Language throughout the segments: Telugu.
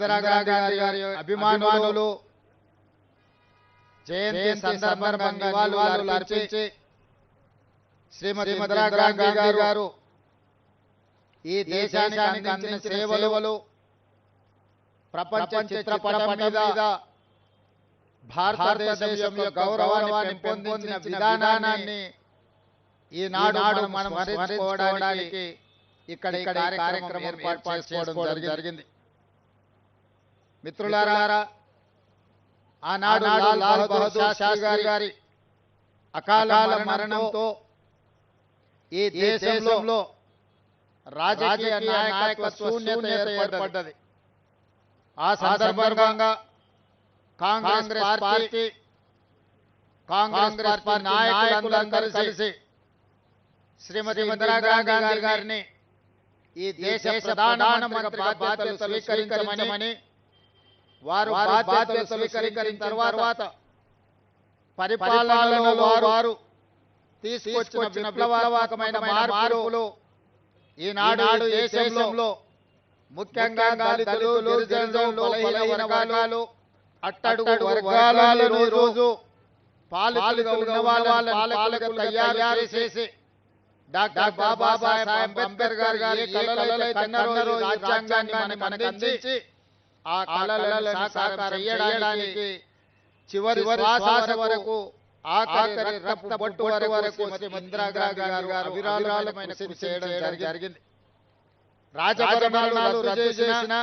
ఇందిరాగాంధీ గారి అభిమానులు జయంతి సందర్భంగా నివాళులు అర్పించి శ్రీమతి ఇందిరాగాంధీ గారు ఈ దేశానికి అందించిన సేవలు ప్రపంచ చిత్రపటం మీద భారతదేశం యొక్క గౌరవాన్ని పెంపొందించిన విధానాన్ని ఈనాడు మనం స్మరించుకోవడానికి ఇక్కడ కార్యక్రమం ఏర్పాటు చేసుకోవడం జరిగింది. మిత్రులారా ఆనాడు లాల్ బహదూర్ శాస్త్రి గారి అకాల మరణంతో ఈ దేశంలో రాజకీయ నాయకత్వ శూన్యత ఏర్పడ్డది. ఆ సందర్భంగా కాంగ్రెస్ పార్టీ కాంగ్రెస్ పార్టీ నాయకులందరూ కలిసి శ్రీమతి ఇందిరాగాంధీ గారిని ఈ దేశ ప్రధానమంత్రి బాధ్యతలు స్వీకరించమని వారు బాధ్యతలు స్వీకరించిన తర్వాత పరిపాలనలో వారు తీసుకొచ్చిన విప్లవాత్మకమైన మార్పులు ఈనాడు దేశంలో ముఖ్యంగా దళితులు గిరిజనులు బలహీన వర్గాలు అట్టడుగు వర్గాలను రోజు పాలకులుగా ఉన్న వాళ్ళ పాలకులు తయారు చేసి డాక్టర్ బాబాసాహెబ్ అంబేద్కర్ గారు గారి కళలు కన్నరో రాజ్యాంగాన్ని మనకు అందించి ఆ కళలను సాకారం చేయడానికి చివరి శ్వాస వరకు ఆఖరి రక్త బొట్టు వరకు ఇందిరాగాంధీ గారు అవిరాళమైన కృషి చేయడం జరిగింది. రాజభరణాలు రద్దు చేసిన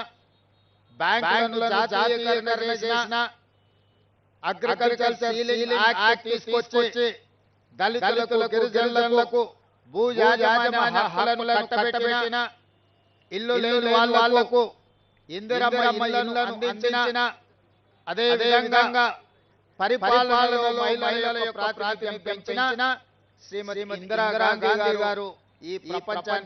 బ్యాంకులను జాతీయకరణ చేసిన అగ్రికల్చర్ యాక్ట్ తీసుకొచ్చి దళితులకు గిరిజనులకు భూ యాజమాన్య హక్కులను కట్టబెట్టిన ఇల్లు లేని వాళ్ళకు ఇందిరమ్మ ఇళ్ళను అందించిన అదే విధంగా పరిపాలనలో మహిళల యొక్క ప్రాతినిధ్యం పెంచిన శ్రీమతి ఇందిరాగాంధీ గారు ఈ ప్రపంచానికి